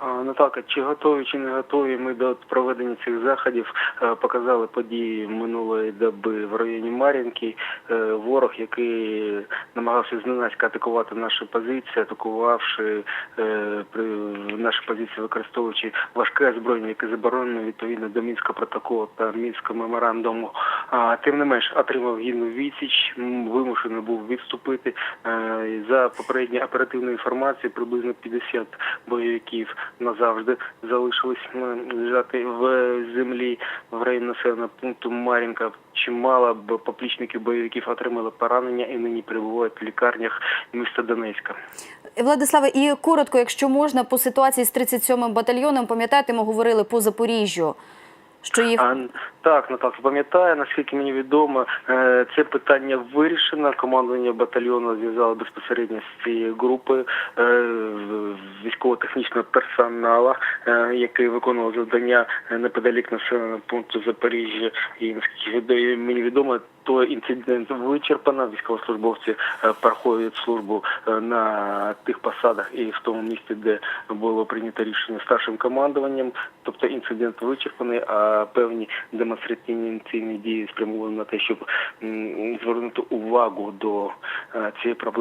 Наталка, чи готові, чи не готові ми до проведення цих заходів е, показали події минулої доби в районі Мар'їнки. Е, Ворог, який намагався зненацька атакувати наші позиції, атакувавши е, наші позиції, використовуючи важке озброєння, яке заборонено відповідно до мінського протоколу та мінського меморандуму. А тим не менш отримав гідну відсіч, вимушений був відступити. Е, За попередньою оперативною інформацією, приблизно 50 бойовиків назавжди залишились лежати в землі в районі населеного пункту Мар'їнка. Чимало поплічників бойовиків отримали поранення і нині перебувають в лікарнях міста Донецька. Владиславе, і коротко, якщо можна, по ситуації з 37-м батальйоном, пам'ятаєте, ми говорили по Запоріжжю, що їх А, так, Наталка, пам'ятаю, наскільки мені відомо, е, це питання вирішено. Командування батальйону зв'язало безпосередньо з цією групою е, військово-технічного персоналу, е, який виконував завдання неподалік населеного пункту Запоріжжя. І наскільки мені відомо, то інцидент вичерпано. Військовослужбовці проходять службу на тих посадах і в тому місці, де було прийнято рішення старшим командуванням. Тобто інцидент вичерпаний, а певні демонстративні ініційні дії спрямовані на те, щоб звернути увагу до е, цієї проблеми.